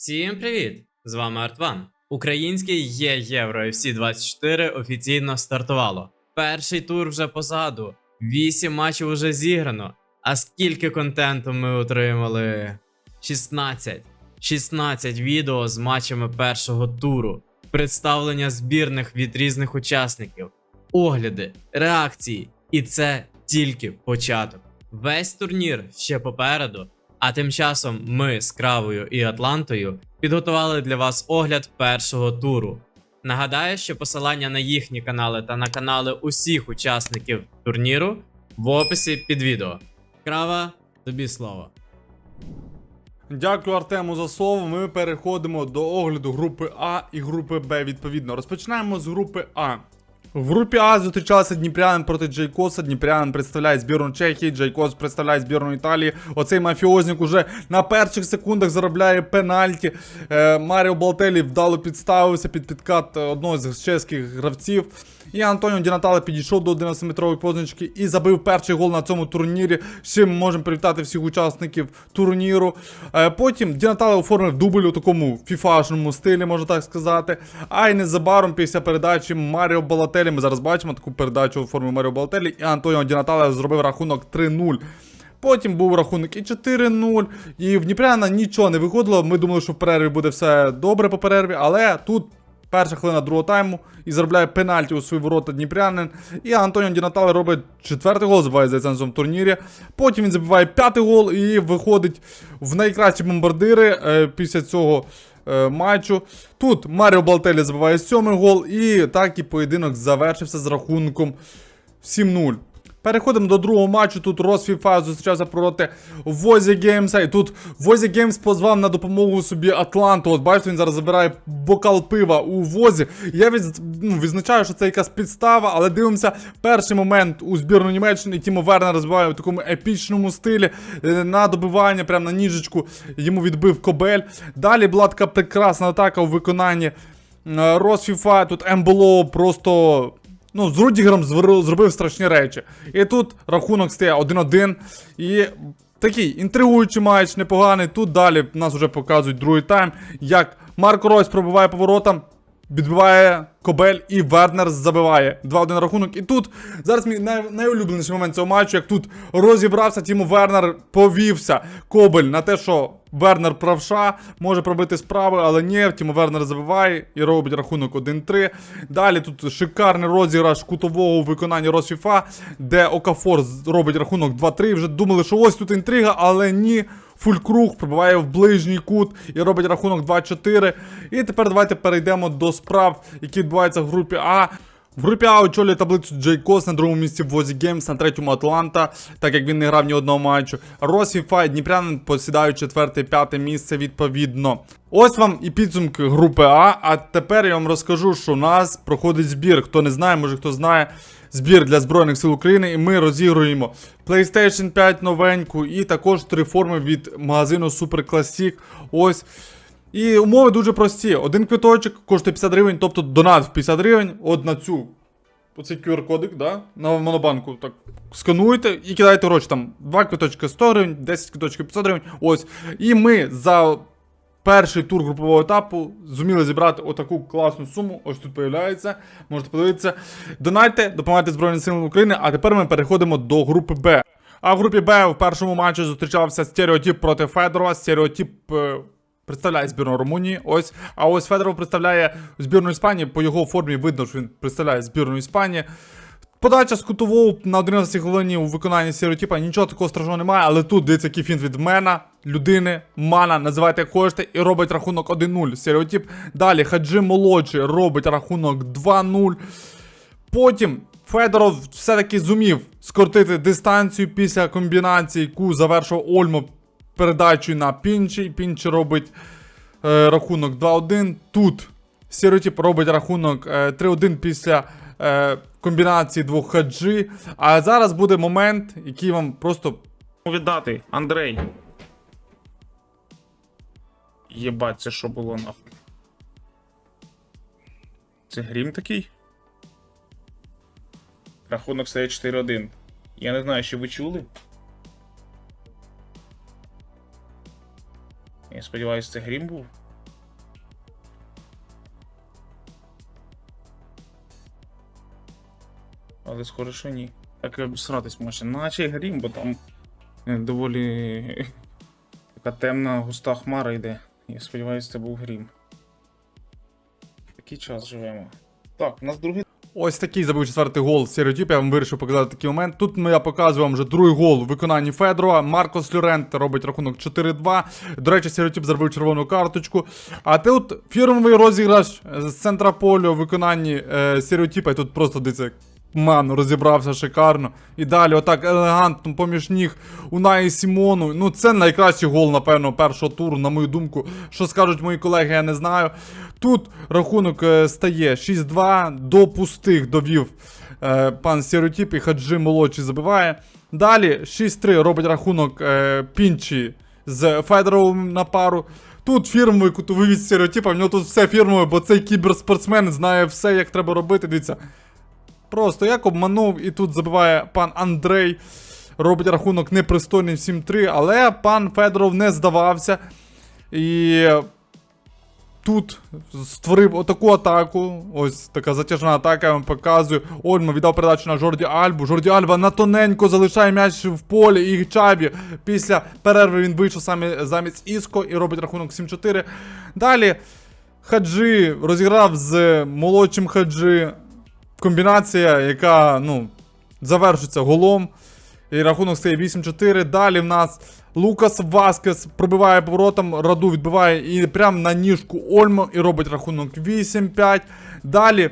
Всім привіт! З вами Артван. Український є Євро FC 24 офіційно стартувало. Перший тур вже позаду. 8 матчів уже зіграно. А скільки контенту ми отримали? 16. 16 відео з матчами першого туру, представлення збірних від різних учасників, огляди, реакції. І це тільки початок. Весь турнір ще попереду. А тим часом ми з Кравою і Атлантою підготували для вас огляд першого туру. Нагадаю, що посилання на їхні канали та на канали усіх учасників турніру в описі під відео. Крава, тобі слово. Дякую Артему за слово. Ми переходимо до огляду групи А і групи Б відповідно. Розпочинаємо з групи А. В групі А зустрічалися Дніпрянин проти Джейкоса. Дніпрянин представляє збірну Чехії, Джейкос представляє збірну Італії. Оцей мафіознік уже на перших секундах заробляє пенальті. Е, Маріо Балтелі вдало підставився під підкат одного з чеських гравців. І Антоніо Ді Натале підійшов до 11-метрової позначки і забив перший гол на цьому турнірі. З чим можемо привітати всіх учасників турніру. Е, Потім Ді Натале оформив дубль у такому фіфашному стилі, можна так сказати. А й незабаром після передачі Маріо Балателі. Ми зараз бачимо таку передачу у формі Маріо Балателі. І Антоніо Ді Натале зробив рахунок 3-0. Потім був рахунок і 4-0. І в Дніпряна нічого не виходило. Ми думали, що в перерві буде все добре по перерві, але тут. Перша хвилина другого тайму і заробляє пенальті у свої ворота Дніпрянин. І Антоніо Ді Натале робить четвертий гол, забиває здається, на цьому турнірі. Потім він забиває п'ятий гол і виходить в найкращі бомбардири е, після цього е, матчу. Тут Маріо Балтелі забиває сьомий гол, і так і поєдинок завершився з рахунком 7-0. Переходимо до другого матчу. Тут Рос FIFA зустрічався проти Возі Геймса. І тут Возі Геймс позвав на допомогу собі Атланту. От бачите, він зараз забирає бокал пива у Возі. Я від, ну, відзначаю, що це якась підстава, але дивимося перший момент у збірну Німеччини. Тімо Вернер розбиває в такому епічному стилі е, на добивання, прямо на ніжечку. Йому відбив Кобель. Далі була така прекрасна атака у виконанні е, Рос FIFA. Тут Емболо просто. Ну, з Рудігером зробив страшні речі. І тут рахунок стає 1-1. І такий інтригуючий матч, непоганий. Тут далі нас вже показують другий тайм, як Марко Ройс пробиває поворотом, відбиває Кобель і Вернер забиває 2-1 рахунок. І тут зараз мій най- найулюбленіший момент цього матчу, як тут розібрався Тімо Вернер, повівся Кобель на те, що Вернер правша, може пробити справи, але ні, Тімо Вернер забиває і робить рахунок 1-3. Далі тут шикарний розіграш кутового у виконанні Росфіфа, де Окафор робить рахунок 2-3. Вже думали, що ось тут інтрига, але ні. Фулькруг пробиває в ближній кут і робить рахунок 2-4. І тепер давайте перейдемо до справ, які відбуваються в групі А. В групі А очолює таблицю Джей Кос на другому місці в Возі Геймс, на третьому Атланта, так як він не грав ні одного матчу. Росі Дніпрянин посідають четверте, п'яте місце відповідно. Ось вам і підсумки групи А. А тепер я вам розкажу, що у нас проходить збір. Хто не знає, може хто знає. Збір для Збройних сил України, і ми розігруємо PlayStation 5 новеньку, і також три форми від магазину Super Classic. Ось. І умови дуже прості. Один квиточок коштує 50 гривень, тобто донат в 50 гривень. От на цю. Оцей QR-кодик, да? На монобанку так скануєте і кидаєте гроші там. Два квиточки 100 гривень, 10 квиточків 500 гривень. Ось. І ми за перший тур групового етапу зуміли зібрати отаку класну суму. Ось тут появляється. Можете подивитися. Донайте, допомагайте Збройним силам України. А тепер ми переходимо до групи Б. А в групі Б в першому матчі зустрічався стереотип проти Федорова. Стереотип. е, Представляє збірну Румунії. Ось. А ось Федоров представляє збірну Іспанії. По його формі видно, що він представляє збірну Іспанії. Подача з кутового на 11 хвилині у виконанні стереотипа. Нічого такого страшного немає, але тут дивіться, який фінт від мена, людини, мана, називайте як хочете, і робить рахунок 1-0. Стереотип. Далі Хаджи молодший робить рахунок 2-0. Потім Федоров все-таки зумів скоротити дистанцію після комбінації, яку завершив Ольмо передачею на Пінчі. Пінчі робить е, рахунок 2-1. Тут Стереотип робить рахунок е, 3-1 після е, комбінації двох хаджі. А зараз буде момент, який вам просто віддати, Андрей. Єбать, це що було нахуй? Це грім такий? Рахунок стає 4-1. Я не знаю, чи ви чули. Я сподіваюся, це грім був. Але схоже, що ні. Так і обісратись може. Наче грім, бо там е, доволі така темна густа хмара йде. Я сподіваюся, це був грім. Такий час живемо. Так, у нас другий Ось такий забив четвертий гол стереотип. Я вам вирішив показати такий момент. Тут я показую вам вже другий гол у виконанні Федорова. Маркос Люрент робить рахунок 4-2. До речі, стереотип зробив червону карточку. А тут фірмовий розіграш з центра полю у виконанні е, стереотипа. І тут просто дивіться, Ман розібрався шикарно. І далі, отак елегантно, поміж ніг Унаї Сімону. Ну, це найкращий гол, напевно, першого туру, на мою думку. Що скажуть мої колеги, я не знаю. Тут рахунок е, стає 6-2, до пустих довів е, пан Стереотип і Хаджи молодший забиває. Далі 6-3 робить рахунок е, Пінчі з Федоровим на пару. Тут фірмовий кутовий від стереотипа, в нього тут все фірмове, бо цей кіберспортсмен знає все, як треба робити. Дивіться. Просто як обманув, і тут забиває пан Андрей. Робить рахунок непристойний 7-3, але пан Федоров не здавався. І тут створив отаку атаку. Ось така затяжна атака, я вам показую. Ольма віддав передачу на Жорді Альбу. Жорді Альба на тоненько залишає м'яч в полі. І Чабі після перерви він вийшов саме замість Іско і робить рахунок 7-4. Далі Хаджи розіграв з молодшим Хаджи. Комбінація, яка ну, завершиться голом. І рахунок стає 8-4. Далі в нас Лукас Васкес пробиває поворотом, раду відбиває і прямо на ніжку Ольмо і робить рахунок 8-5. Далі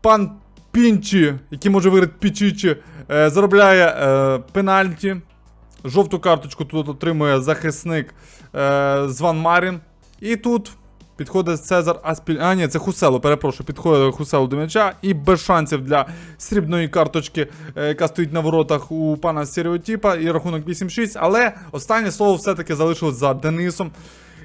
пан Пінчі, який може виграти Пічічі, е, заробляє е, пенальті. Жовту карточку тут отримує захисник е, Зван Марін. І тут підходить Цезар Аспіль. А, ні, це Хусело, перепрошую, підходить Хусело до м'яча. І без шансів для срібної карточки, е, яка стоїть на воротах у пана стереотипа. І рахунок 8-6. Але останнє слово все-таки залишилось за Денисом.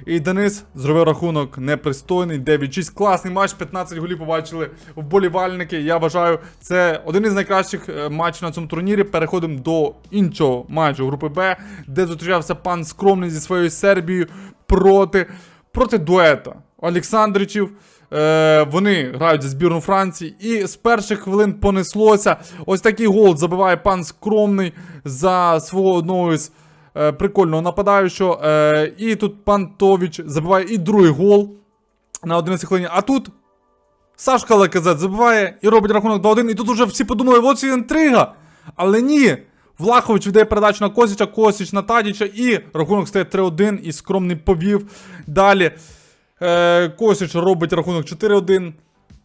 І Денис зробив рахунок непристойний, 9-6. Класний матч, 15 голів побачили вболівальники. Я вважаю, це один із найкращих е, матчів на цьому турнірі. Переходимо до іншого матчу групи Б, де зустрічався пан Скромний зі своєю Сербією проти, проти дуета Олександричів. Е, вони грають за збірну Франції, і з перших хвилин понеслося. Ось такий гол забиває пан Скромний за свого одного із е, прикольного нападаючого. Е, і тут пан Товіч забиває і другий гол на 11 хвилині. А тут Сашка Леказет забиває і робить рахунок 2-1. І тут уже всі подумали, ось інтрига. Але ні. Влахович віддає передачу на Косіча, Косіч на Тадіча, і рахунок стає 3-1, і скромний повів. Далі е, Косіч робить рахунок 4-1.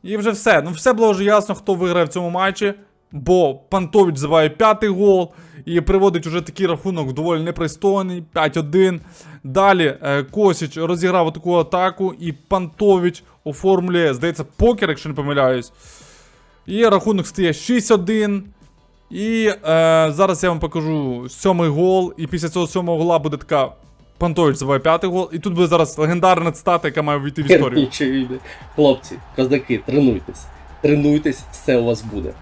І вже все. Ну, все було вже ясно, хто виграє в цьому матчі. Бо Пантович забиває п'ятий гол і приводить уже такий рахунок доволі непристойний. 5-1. Далі е, Косіч розіграв таку атаку, і Пантович оформлює, здається, покер, якщо не помиляюсь. І рахунок стає 6-1. І е, зараз я вам покажу сьомий гол. І після цього сьомого гола буде така. Пантович забиває п'ятий гол. І тут буде зараз легендарна цитата, яка має війти в історію. Хлопці, козаки, тренуйтесь. Тренуйтесь, все у вас буде.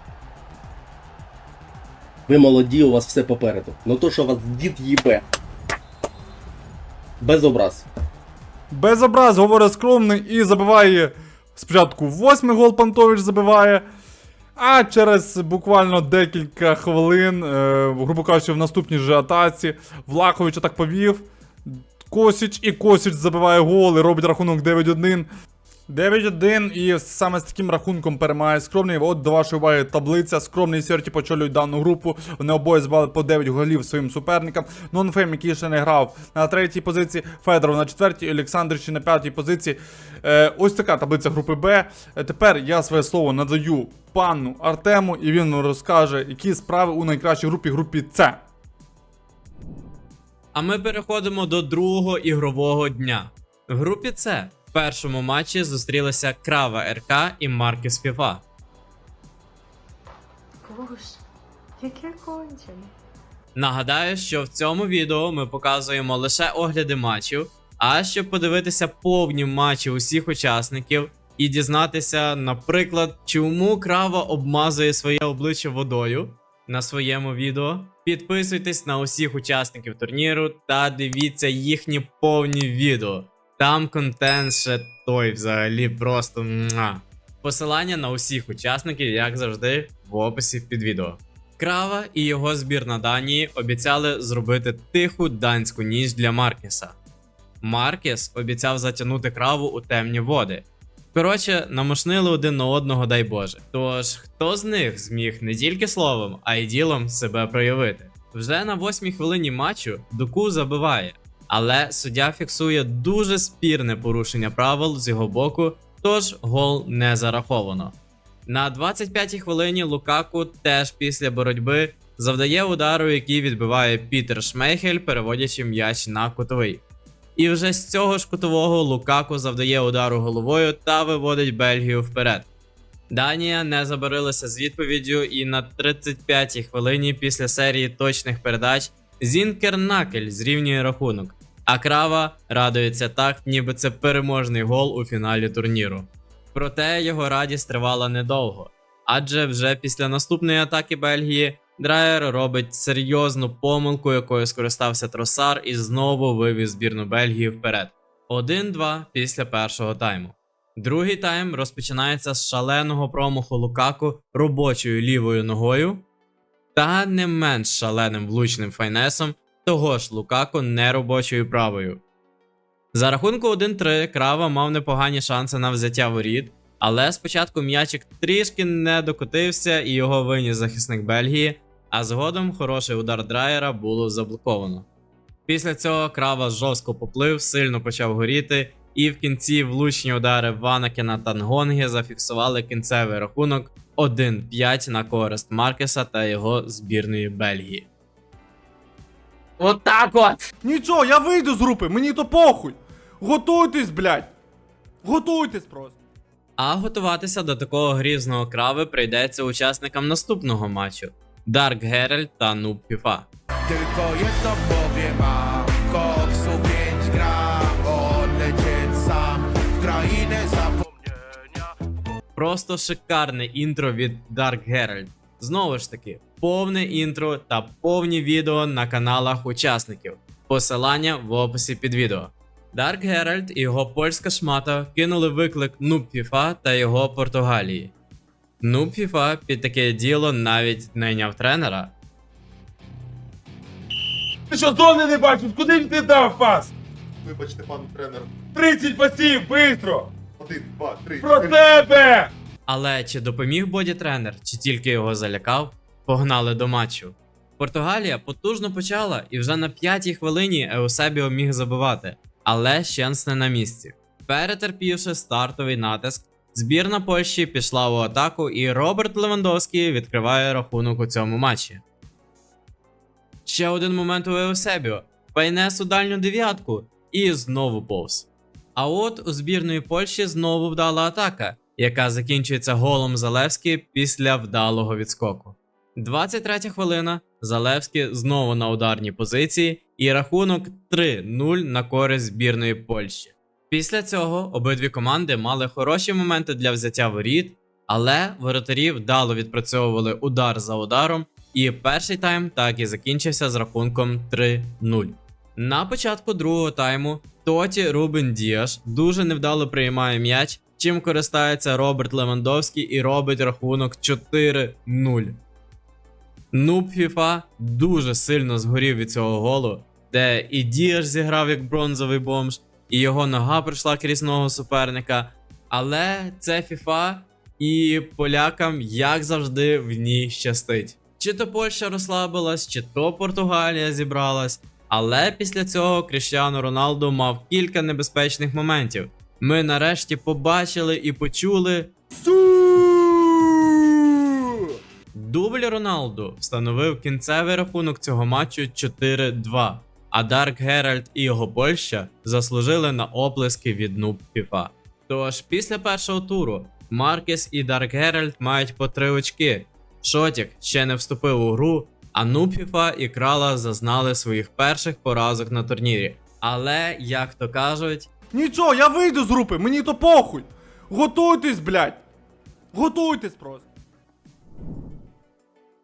Ви молоді, у вас все попереду. Ну то, що вас дід їбе. Без образ. Без образ говорить скромний і забиває спочатку восьмий гол Пантович забиває. А через буквально декілька хвилин, е, грубо кажучи, в наступній же атаці Влахович так повів. Косіч і Косіч забиває гол і робить рахунок 9-1. 9-1 і саме з таким рахунком перемагає скромний. От до вашої уваги таблиця. Скромний і Серті почолюють дану групу. Вони обоє збали по 9 голів своїм суперникам. Нонфейм, який ще не грав на третій позиції, Федоров на четвертій, Олександрич на п'ятій позиції. Е, ось така таблиця групи Б. Е, тепер я своє слово надаю пану Артему, і він розкаже, які справи у найкращій групі групі С. А ми переходимо до другого ігрового дня. В групі С в першому матчі зустрілися Крава РК і Маркіс Фіфа. Боже, яке кончене. Нагадаю, що в цьому відео ми показуємо лише огляди матчів, а щоб подивитися повні матчі усіх учасників і дізнатися, наприклад, чому крава обмазує своє обличчя водою на своєму відео. Підписуйтесь на усіх учасників турніру та дивіться їхні повні відео. Там контент ще той взагалі просто. Посилання на усіх учасників, як завжди, в описі під відео. Крава і його збірна Данії обіцяли зробити тиху данську ніч для Маркеса. Маркес обіцяв затягнути краву у темні води. Коротше, намошнили один на одного, дай Боже. Тож, хто з них зміг не тільки словом, а й ділом себе проявити? Вже на восьмій хвилині матчу Дуку забиває, але суддя фіксує дуже спірне порушення правил з його боку, тож гол не зараховано. На 25-й хвилині Лукаку теж після боротьби завдає удару, який відбиває Пітер Шмейхель, переводячи м'яч на кутовий. І вже з цього ж кутового Лукаку завдає удару головою та виводить Бельгію вперед. Данія не забарилася з відповіддю, і на 35-й хвилині після серії точних передач Зінкернакель зрівнює рахунок, а крава радується так, ніби це переможний гол у фіналі турніру. Проте його радість тривала недовго, адже вже після наступної атаки Бельгії Драйер робить серйозну помилку, якою скористався Тросар, і знову вивів збірну Бельгії вперед. 1-2 після першого тайму. Другий тайм розпочинається з шаленого промаху Лукаку робочою лівою ногою, та не менш шаленим влучним файнесом того ж Лукаку неробочою правою. За рахунку 1-3 Крава мав непогані шанси на взяття воріт, але спочатку м'ячик трішки не докотився і його виніс захисник Бельгії, а згодом хороший удар драйера було заблоковано. Після цього крава жорстко поплив, сильно почав горіти, і в кінці влучні удари Ванакена та Нгонги зафіксували кінцевий рахунок 1-5 на користь Маркеса та його збірної Бельгії. Отак от! Нічого, я вийду з групи, мені то похуй. Готуйтесь, блядь. Готуйтесь просто. А готуватися до такого грізного крави прийдеться учасникам наступного матчу Дарк Геральт та Нуб FIFA. Tylko jedno głowie mam Koksu 5 gram Odlecieć sam W krainę zapomnienia Просто шикарне інтро від Dark Herald. Знову ж таки, повне інтро та повні відео на каналах учасників. Посилання в описі під відео. Dark Herald і його польська шмата кинули виклик Noob FIFA та його Португалії. Noob FIFA під таке діло навіть найняв тренера. Ти що зони не бачиш? Куди він ти дав пас? Вибачте, пан тренер. 30 пасів, бистро! Один, два, три. Про чотири. тебе! Але чи допоміг боді тренер, чи тільки його залякав, погнали до матчу. Португалія потужно почала, і вже на п'ятій хвилині Еусебіо міг забивати, але Щенс не на місці. Перетерпівши стартовий натиск, збірна Польщі пішла у атаку, і Роберт Левандовський відкриває рахунок у цьому матчі. Ще один момент у Еусебіо. Пайнес у дальню дев'ятку і знову повз. А от у збірної Польщі знову вдала атака, яка закінчується голом Залевський після вдалого відскоку. 23 хвилина. Залевський знову на ударній позиції, і рахунок 3-0 на користь збірної Польщі. Після цього обидві команди мали хороші моменти для взяття воріт, але воротарі вдало відпрацьовували удар за ударом, і перший тайм так і закінчився з рахунком 3-0. На початку другого тайму Тоті Рубен Діаш дуже невдало приймає м'яч, чим користається Роберт Левандовський і робить рахунок 4-0. Нуб FIFA дуже сильно згорів від цього голу, де і Діаш зіграв як бронзовий бомж, і його нога пройшла крізь ногу суперника. Але це FIFA, і полякам, як завжди, в ній щастить. Чи то Польща розслабилась, чи то Португалія зібралась. Але після цього Кріштіану Роналду мав кілька небезпечних моментів. Ми нарешті побачили і почули. Дубль Роналду встановив кінцевий рахунок цього матчу 4-2. А Дарк Геральт і його Польща заслужили на оплески від Нуб FIFA. Тож після першого туру Маркес і Дарк Геральт мають по три очки. Шотік ще не вступив у гру, а Нупіфа і Крала зазнали своїх перших поразок на турнірі. Але, як то кажуть, Нічого, я вийду з групи, мені то похуй. Готуйтесь, блядь. Готуйтесь просто.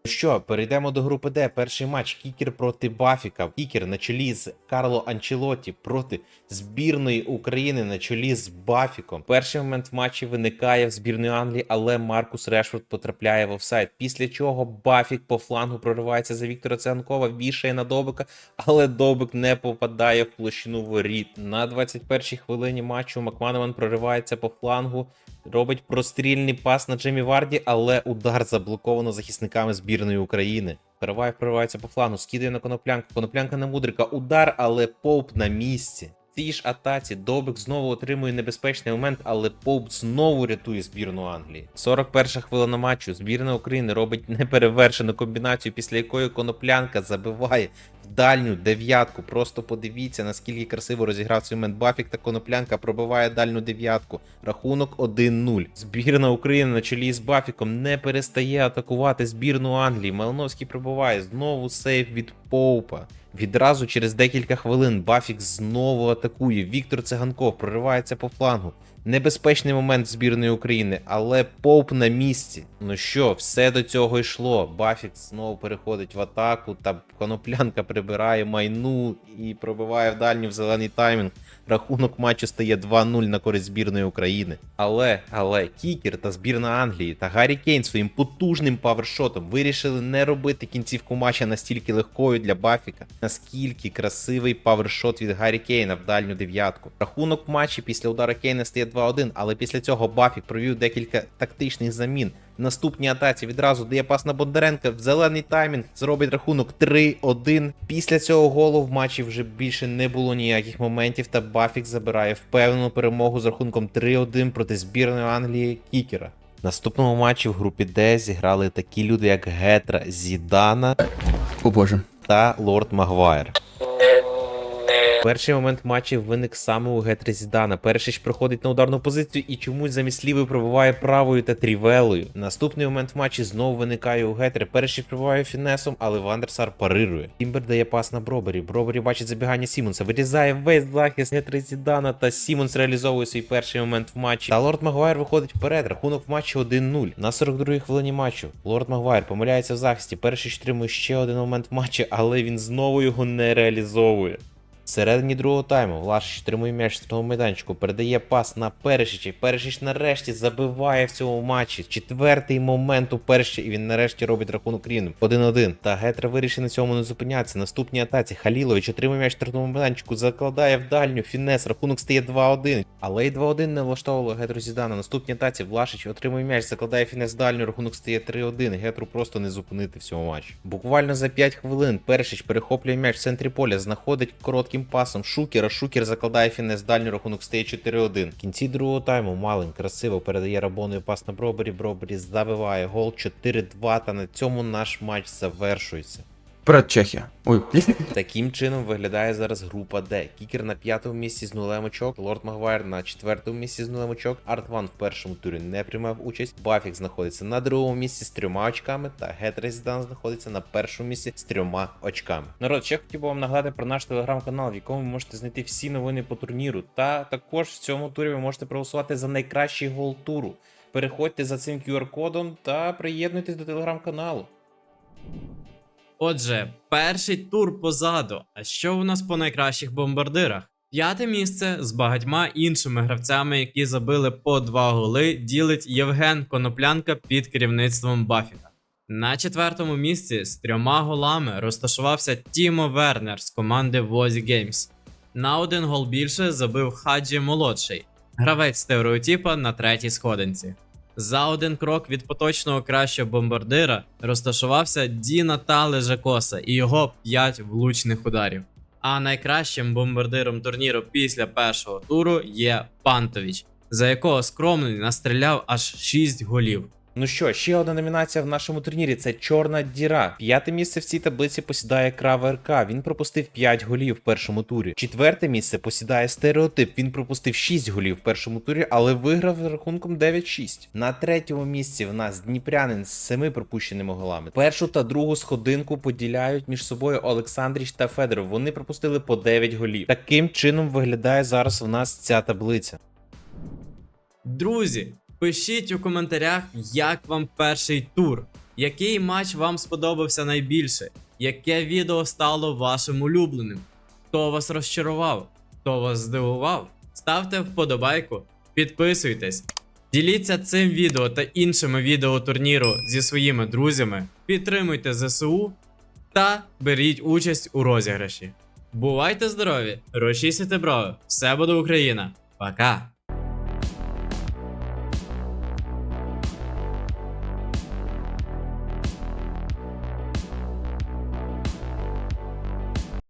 Що, перейдемо до групи Д. Перший матч Кікер проти Бафіка. Кікер на чолі з Карло Анчелоті проти збірної України на чолі з Бафіком. Перший момент в матчі виникає в збірної Англії, але Маркус Решфорд потрапляє в офсайд. Після чого Бафік по флангу проривається за Віктора Циганкова, вішає на Добика, але Добик не попадає в площину воріт. На 21-й хвилині матчу Макманеман проривається по флангу, робить прострільний пас на Джемі Варді, але удар заблоковано захисниками збірної України. Переваєв проривається по флану, скидає на коноплянку. Коноплянка на мудрика. Удар, але поп на місці. В цій ж атаці Добик знову отримує небезпечний момент, але Поуп знову рятує збірну Англії. 41 хвилина матчу. Збірна України робить неперевершену комбінацію, після якої коноплянка забиває в дальню дев'ятку. Просто подивіться, наскільки красиво розіграв цей момент Бафік та коноплянка пробиває дальню дев'ятку. Рахунок 1-0. Збірна України на чолі з Бафіком не перестає атакувати збірну Англії. Малиновський пробиває знову сейф від Поупа. Відразу через декілька хвилин Бафік знову атакує. Віктор Циганков проривається по флангу. Небезпечний момент збірної України, але поп на місці. Ну що, все до цього йшло. Бафік знову переходить в атаку, та коноплянка прибирає майну і пробиває в дальню в зелений таймінг. Рахунок матчу стає 2-0 на користь збірної України. Але, але Кікер та збірна Англії та Гаррі Кейн своїм потужним павершотом вирішили не робити кінцівку матча настільки легкою для Бафіка. Наскільки красивий павершот від Гаррі Кейна в дальню дев'ятку. Рахунок матчі після удара Кейна стає 2-1, але після цього Бафік провів декілька тактичних замін. Наступній атаці відразу дає пас на Бондаренка в зелений таймінг, зробить рахунок 3-1. Після цього голу в матчі вже більше не було ніяких моментів, та Бафік забирає впевнену перемогу з рахунком 3-1 проти збірної Англії Кікера. В наступному матчі в групі Д зіграли такі люди, як Гетра Зідана О боже. та Лорд Магуайр. Перший момент матчі виник саме у Гетри Зідана. Перший ж проходить на ударну позицію і чомусь замість лівої пробиває правою та трівелою. Наступний момент в матчі знову виникає у Гетри. Перший пробиває фінесом, але Вандерсар парирує. Тімбер дає пас на Бробері. Бробері бачить забігання Сімонса, вирізає весь захист Гетри Зідана, та Сімонс реалізовує свій перший момент в матчі. Та Лорд Магуайр виходить вперед. Рахунок в матчі 1-0. На 42-й хвилині матчу. Лорд Магуайр помиляється в захисті. Перший ж отримує ще один момент в матчі, але він знову його не реалізовує. Всередині другого тайму Влашич тримує м'яч з того майданчику, передає пас на Перешича. Перешич нарешті забиває в цьому матчі. Четвертий момент у Перешича, і він нарешті робить рахунок рівним. 1-1. Та Гетра вирішив на цьому не зупинятися. Наступній атаці Халілович отримує м'яч в штрафному майданчику, закладає в дальню фінес. Рахунок стає 2-1. Але й 2-1 не влаштовувало Гетру Зідана. Наступній атаці Влашич отримує м'яч, закладає фінес в дальню. Рахунок стає 3-1. Гетру просто не зупинити в цьому матчі. Буквально за 5 хвилин Першич перехоплює м'яч в центрі поля, знаходить коротким пасом Шукера. Шукер закладає фінес дальній рахунок стає 4-1. В кінці другого тайму Малин красиво передає Рабоною пас на Бробері. Бробері забиває гол 4-2. Та на цьому наш матч завершується. Вперед Чехія. Ой, Таким чином виглядає зараз група Д. Кікер на п'ятому місці з нулем очок, Лорд Магуайр на четвертому місці з нулем очок, Артван в першому турі не приймав участь, Бафік знаходиться на другому місці з трьома очками, та Гетрезідан знаходиться на першому місці з трьома очками. Народ, ще хотів би вам нагадати про наш телеграм-канал, в якому ви можете знайти всі новини по турніру. Та також в цьому турі ви можете проголосувати за найкращий гол туру. Переходьте за цим QR-кодом та приєднуйтесь до телеграм-каналу. Отже, перший тур позаду. А що у нас по найкращих бомбардирах? П'яте місце з багатьма іншими гравцями, які забили по два голи, ділить Євген Коноплянка під керівництвом Бафіка. На четвертому місці з трьома голами розташувався Тімо Вернер з команди Возі Games. На один гол більше забив Хаджі Молодший, гравець стереотипа на третій сходинці. За один крок від поточного кращого бомбардира розташувався Діна Тале Жакоса і його 5 влучних ударів. А найкращим бомбардиром турніру після першого туру є Пантович, за якого скромний настріляв аж 6 голів. Ну що, ще одна номінація в нашому турнірі це Чорна Діра. П'яте місце в цій таблиці посідає Крава РК. Він пропустив 5 голів в першому турі. Четверте місце посідає стереотип. Він пропустив 6 голів в першому турі, але виграв з рахунком 9-6. На третьому місці в нас Дніпрянин з 7 пропущеними голами. Першу та другу сходинку поділяють між собою Олександріч та Федоров. Вони пропустили по 9 голів. Таким чином виглядає зараз в нас ця таблиця. Друзі, пишіть у коментарях, як вам перший тур. Який матч вам сподобався найбільше? Яке відео стало вашим улюбленим? Хто вас розчарував? Хто вас здивував? Ставте вподобайку, підписуйтесь, діліться цим відео та іншими відео турніру зі своїми друзями, підтримуйте ЗСУ та беріть участь у розіграші. Бувайте здорові! Розчісуйте брови! Все буде Україна! Пока!